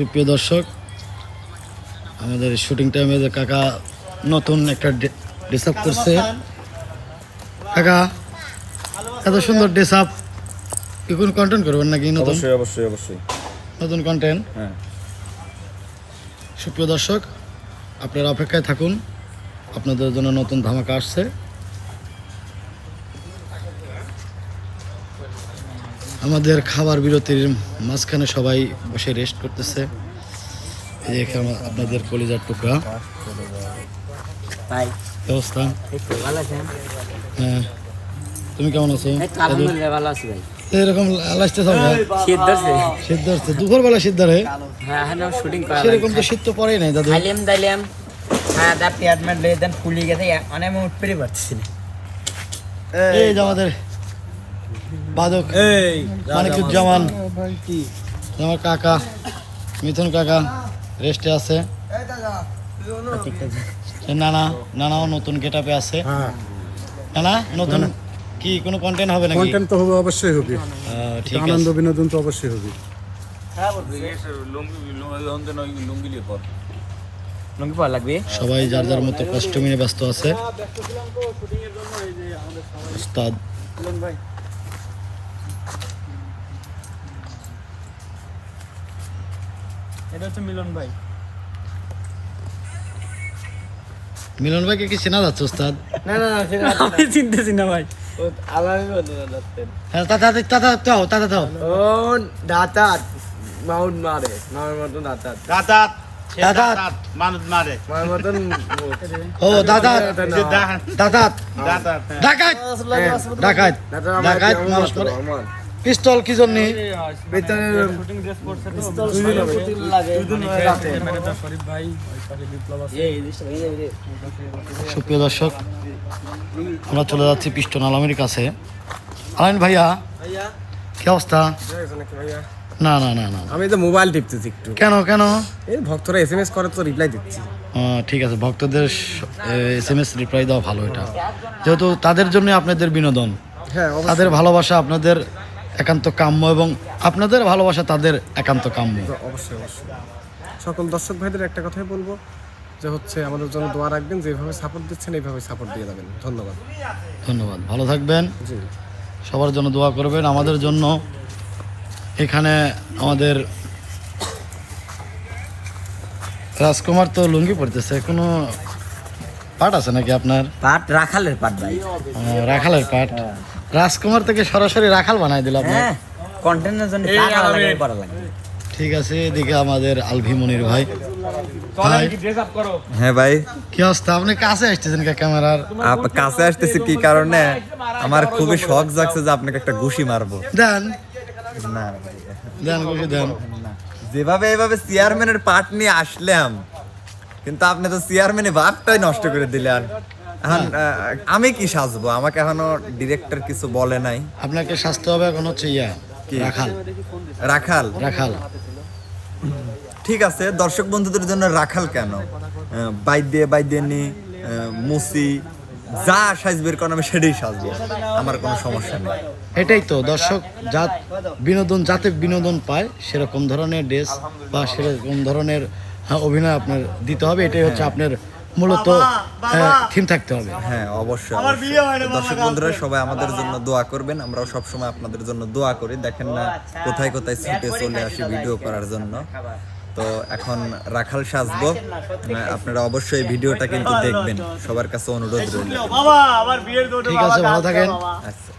সুপ্রিয় দর্শক আমাদের শুটিং টাইমে যে কাকা নতুন একটা ড্রেস আপ করছে। কাকা এত সুন্দর ড্রেস আপ কি কোন কন্টেন্ট করবেন নাকি নতুন? অবশ্যই অবশ্যই অবশ্যই। নতুন কন্টেন্ট হ্যাঁ। সুপ্রিয় দর্শক আপনারা অপেক্ষায় থাকুন। আপনাদের জন্য নতুন ধামাকা আসছে। আমাদের খাবার বিরতির মাঝখানে সবাই বসে রেস্ট করতেছে। এখানে আপনাদের কলিজার টুকরা। আছেন? হ্যাঁ। তুমি কেমন আছো? এরকম লাস্টে থাকবে শীত ধরছে। শীত ধরছে। দুপুরবেলা শীত ধরে? হ্যাঁ শুটিং করা সেরকম তো শীত তো পড়েই নাই দাদু। খাইলাম দাইলাম। হ্যাঁ দা পেয়ারমেন্ট লয়ে দেন ফুলি গেছে। অনেক উঠ পেরে পারতেছি না। এই যে আমাদের বাদক মানিকুজ্জামান আমার কাকা মিথুন কাকা রেস্টে আছে। নানা নানাও নতুন গেটাপে আছে। হ্যাঁ। নানা নতুন কি কোনো কন্টেন্ট হবে নাকি? কন্টেন্ট তো হবে অবশ্যই হবে। ঠিক আনন্দ বিনোদন তো অবশ্যই হবে। লুঙ্গি পাওয়া লাগবে? সবাই যার যার মতো কস্টিউম নিয়ে ব্যস্ত আছে। উস্তাদ এটা হচ্ছে মিলন ভাই। মিলন ভাইকে কি চেনা যাচ্ছে উস্তাদ? না না আমি চিনতেছি না ভাই। আলাদা বলতে যাচ্ছেন হ্যাঁ তাতা তাতা তাও তাতা তাও ও দাঁতাত। মাউন্ট মারে মার মতন দাঁতাত। দাঁতাত দাদা মানুষ মারে। মার মতন ও দাদা যে দাদা ডাকাত। ডাকাত। ডাকাত মানুষ মারে। পিস্তল কি জন্য? শুটিং ড্রেস পরছে ম্যানেজার শরীফ ভাই ওইপাশে বিপ্লব আছে সুপ্রিয় দর্শক আমরা চলে যাচ্ছি পিস্টন আলমের কাছে। আলামিন ভাইয়া কি অবস্থা? না না না না। আমি তো মোবাইল টিপতেছি একটু। কেন কেন? এই ভক্তরা এস এম এস করে তো রিপ্লাই দিচ্ছি। ঠিক আছে ভক্তদের এস এম এস রিপ্লাই দেওয়া ভালো এটা। যেহেতু তাদের জন্য আপনাদের বিনোদন হ্যাঁ তাদের ভালোবাসা আপনাদের একান্ত কাম্য এবং আপনাদের ভালোবাসা তাদের একান্ত কাম্য। অবশ্যই অবশ্যই। সকল দর্শক ভাইদের একটা কথাই বলব যে হচ্ছে আমাদের জন্য দোয়া রাখবেন যেভাবে সাপোর্ট দিচ্ছেন এইভাবে সাপোর্ট দিয়ে যাবেন। ধন্যবাদ। ধন্যবাদ ভালো থাকবেন। জি। সবার জন্য দোয়া করবেন। আমাদের জন্য এখানে আমাদের রাজকুমার তো লুঙ্গি পড়তেছে কোনো পাট আছে নাকি আপনার? পাট রাখালের পাট ভাই। রাখালের পাট। রাজকুমার থেকে সরাসরি রাখাল বানাই দিল আপনার হ্যাঁ কন্টেন্টের জন্য টাকা লাগে করা লাগবে ঠিক আছে এদিকে আমাদের আলভি মনির ভাই। হ্যাঁ ভাই। কি অবস্থা? আপনি কাছে আসতেছেন কে ক্যামেরার? আপ- কাছে আসতেছি কি কারণে? আমার খুবই শখ জাগছে যে আপনাকে একটা ঘুষি মারবো। দেন। না ভাই দেন খুশি দেন। যেভাবে এভাবে চেয়ারম্যানের পাট নিয়ে আসলাম কিন্তু আপনি তো চেয়ারম্যানের ভাবটাই নষ্ট করে দিলেন। এখন আমি কি সাজবো? আমাকে এখনও ডিরেক্টর কিছু বলে নাই। আপনাকে স্বাস্থ্য হবে এখন হচ্ছে ইয়া রাখাল। রাখাল? রাখাল। ঠিক আছে দর্শক বন্ধুদের জন্য রাখাল কেন? আহ, বাই দিয়ে বাই দিয়ে নি আহ, মুসি যা সাজবের কারণ আমি সেটাই সাজবো। আমার কোনো সমস্যা নেই। এটাই তো দর্শক যা বিনোদন যাতে বিনোদন পায় সেরকম ধরনের ড্রেস বা সেরকম ধরনের হ্যাঁ, অভিনয় আপনার দিতে হবে এটাই হচ্ছে আপনার মূলত থিম থাকতে হবে। হ্যাঁ অবশ্যই দর্শক বন্ধুরা সবাই আমাদের জন্য দোয়া করবেন আমরাও সবসময় আপনাদের জন্য দোয়া করি। দেখেন না কোথায় কোথায় ছুটে চলে আসি ভিডিও করার জন্য। তো এখন রাখাল সাজবো। আপনারা অবশ্যই ভিডিওটা কিন্তু দেখবেন। সবার কাছে অনুরোধ রইল। বাবা আমার বিয়ের দৌড়ে ঠিক আছে ভালো থাকেন। আচ্ছা।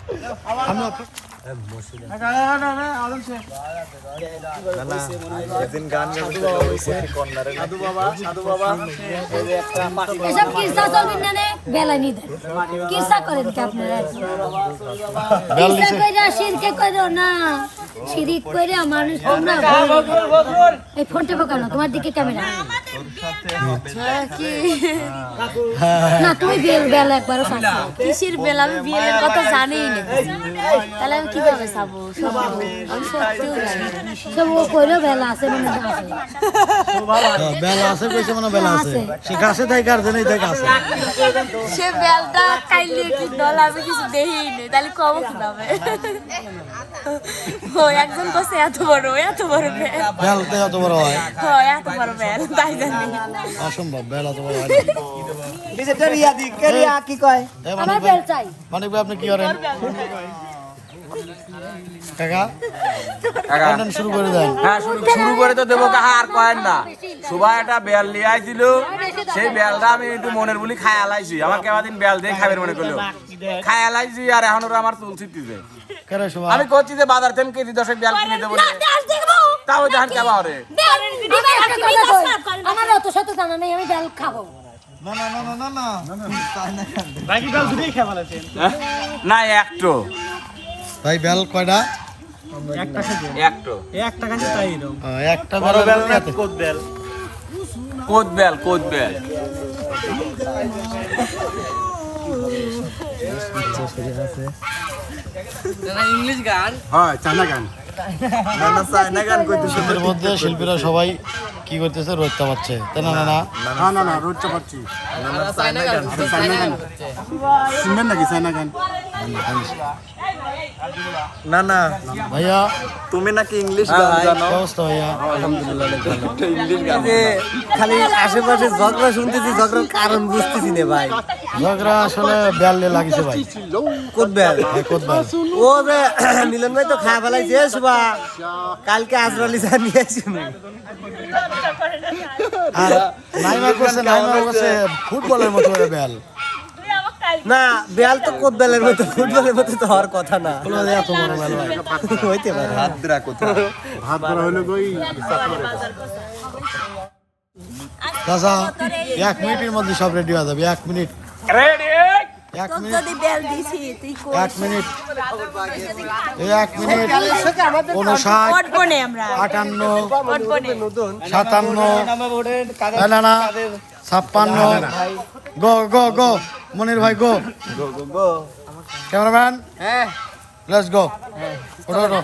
মানুষ এই ফোনটা পকানো তোমার দিকে ক্যামেরা। না তুমি বেল বেল একবারও কিসের বেল? আমি বিয়ের কথা জানিই না। তাহলে আমি কীভাবে খাব আমি সত্যিও জানি সব ও কইলো বেলা আছে মানে আছে। হ্যাঁ, বেলা আছে কইছে মানে বেলা আছে। সে গাছে তাই কার জানি তাই গাছে সে বেলটা কাইলে কি দল আমি কিছু দেখিই নি। তাহলে কম খাবে ও একজন কছে এত বড় এত বড় বেল। বেল তো এত বড় হয়। হয় এত বড় বেল। তাই জানি অসম্ভব বেল হয় কি কয়? আমার বেল চাই। মানিক ভাই আপনি কি করেন? কাকা? কাকা। শুরু করে দেন। হ্যাঁ শুরু শুরু করে তো দেবো কাহা আর কয়েন না। সুবাই একটা বেল নিয়ে আইছিল। সেই বেলটা আমি একটু মনের বলি আলাইছি। আমার কেবাদিন বেল দিয়ে খাবেন মনে করল। আলাইছি আর এখন ওরা আমার চুল ছিটতেছে। আমি করছি যে বাজার থেকে কেজি দশেক বেল কিনে দেবো। না। তাও জাহান কেবা আমার অত শত জানা নেই আমি বেল খাব। না না না না না না। বাকি কাল দুটোই খেয়ে ফেলেছেন। হ্যাঁ? না একটো। ভাই বেল কয়টা? একটো তাই একটা বড় বেল বেল না কোদ বেল? কোদ বেল কোদ বেল? হয় চানা গান না না চায়না গান। মধ্যে শিল্পীরা সবাই কি করতেছে? রোদটা পাচ্ছে তাই না না না। না না না রোজ চাপাচ্ছি। গান শুনবেন নাকি চায়না গান না না। ভাইয়া। তুমি নাকি ইংলিশ গান জানো? কি অবস্থা ভাইয়া? ইংলিশ গান খালি আশেপাশে ঝগড়া শুনতেছি ঝগড়ার কারণ বুঝতেছি না ভাই। ঝগড়া আসলে লাগিছে ভাই। হ্যাঁ, কোদ বেল ও যে মিলন ভাই তো খাওয়া ফেলাইছে সুবা কালকে আজরালি আসি আর নাইমা করছে নাইমা করছে ফুটবলের মতো করে বেল। না বেল তো কোদবেলের মতো ফুটবলের মতো তো হওয়ার কথা না। এত বড় বেল ভাই হইতে পারে। হাতরা কোথা হাত ধরা হলো কই দাদা এক মিনিটের মধ্যে সব রেডি হয়ে যাবে এক মিনিট। রেডি এক মিনিট। বেল দিছি তুই এক মিনিট। এই এক মিনিট। উনষাট আটান্ন সাতান্ন না, না না ছাপ্পান্ন। গো গো গো মনির ভাই গো। ক্যামেরাম্যান? হ্যাঁ। লেটস গো ওঠো ওঠো।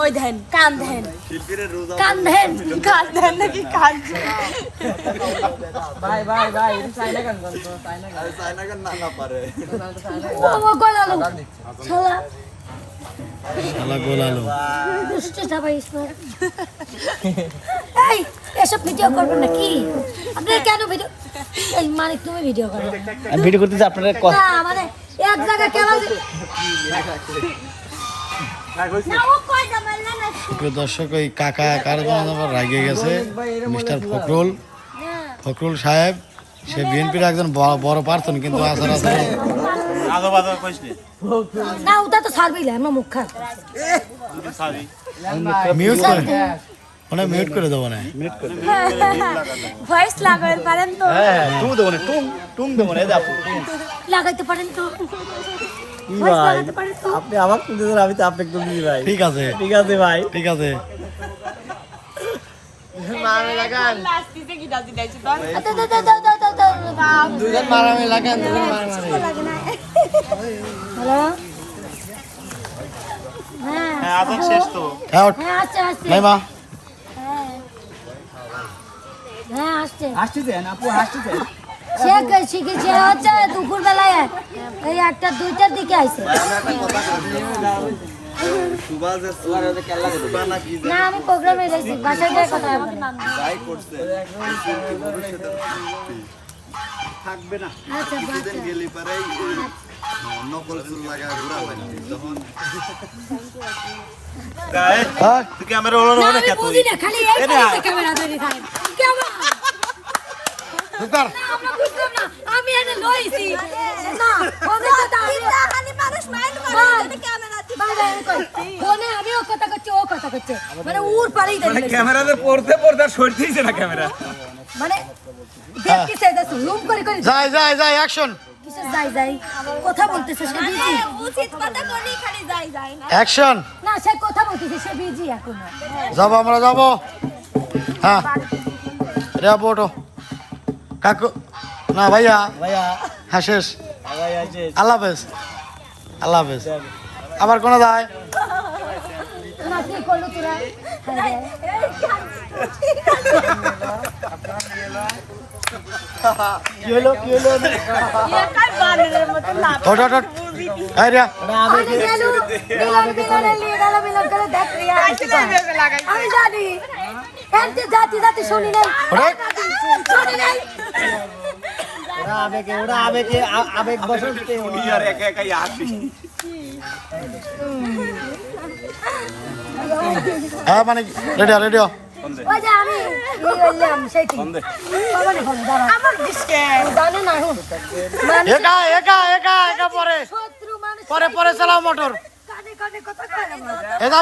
ওই দেন কান দেন কান দেন কান দেন নাকি কান। চায়না গান না না পারে। ও ও গলালো। শালা। শালা গোলালো। দুষ্ট সবাই ইসমর এই এসব ভিডিও করবেন না কি আপনি কেন ভিডিও এই মানে তুমি ভিডিও করো। ভিডিও করতেছি আপনারা না মানে এক জায়গা কেমন না ও কই যাবেন না না প্রিয় দর্শক ওই কাকা কার আবার রাগে গেছে মিস্টার ফখরুল। ফখরুল সাহেব সে বিএনপির একজন বড়- বড় পার্সন কিন্তু আসার আসার নি। ওটা তো আমরা মুখ সরি করে মানে মিউট করে দেবো না ভয়েস লাগাবেন পারেন তো? টুং দেবো না টুং টুং দেবো না দেখো লাগাইতে পারেন তো? তো? আপনি আমার তুলতেছেন আমি তো আপনাকে তুলছি ভাই। ঠিক আছে। ঠিক আছে ভাই। ঠিক আছে। লাস্ট দিতে কি দাদি দাইছে তো দাও দাও দাও দাও দাও। দুজন মারামারি লাগান দুজন মারামারি হ্যালো? হ্যাঁ। হ্যাঁ আদান শেষ তো। হ্যাঁ আসছে আসছে নাই মা হ্যাঁ হ্যাঁ আসছে। হাসতেছেন আপু হাসতেছেন সে শিখেছে হচ্ছে? দুপুর বেলায় এই একটা দুইটার দিকে আইছে। না আমি প্রোগ্রামে বাসায় গিয়ে কথা থাকবে না। আচ্ছা কিছুদিন গেলি নকল চুল লাগা ঘুরা হ্যাঁ ক্যামেরা না খালি। ক্যামেরা ধরে থাকে না আমি এনে লইছি। না ফোনে কথা আমি খালি মানুষ মাইল করে ক্যামেরা ফোনে আমি ও কথা করছি ও কথা করছে। মানে উর পারেই দেখ ক্যামেরাতে পড়তে পড়তে সরতেইছে না ক্যামেরা। মানে দেখতে চাইতেছ লুম করে করে যাই যাই যাই অ্যাকশন যাই যাই? কথা বলতেছে সে বিজি। উচিত কথা বলি খালি যাই যাই না। অ্যাকশন না সে কথা বলতেছে সে বিজি এখন। যাব আমরা যাব। হ্যাঁ। রে বোটো কাকু না ভাইয়া। ভাইয়া। হ্যাঁ শেষ। আল্লাহ হাফেজ। আল্লাহ হাফেজ। আবার কোনো দায়? হ্যাঁ জাতি জাতি শুনি নাই। শুনি নাই। ওরা আবেগে ওরা আবেগে আবেগ বসন্তে আর একা একাই আসি। হ্যাঁ মানে রেডি রেডি ওই যে আমি ই বললাম সেটি বাবানে ফোন দাঁড়া। আমার দিসকে জানে না হুন মানে একা একা একা একা পরে। পরে পরে চালাও মোটর। কানে কানে কথা কয় না এটা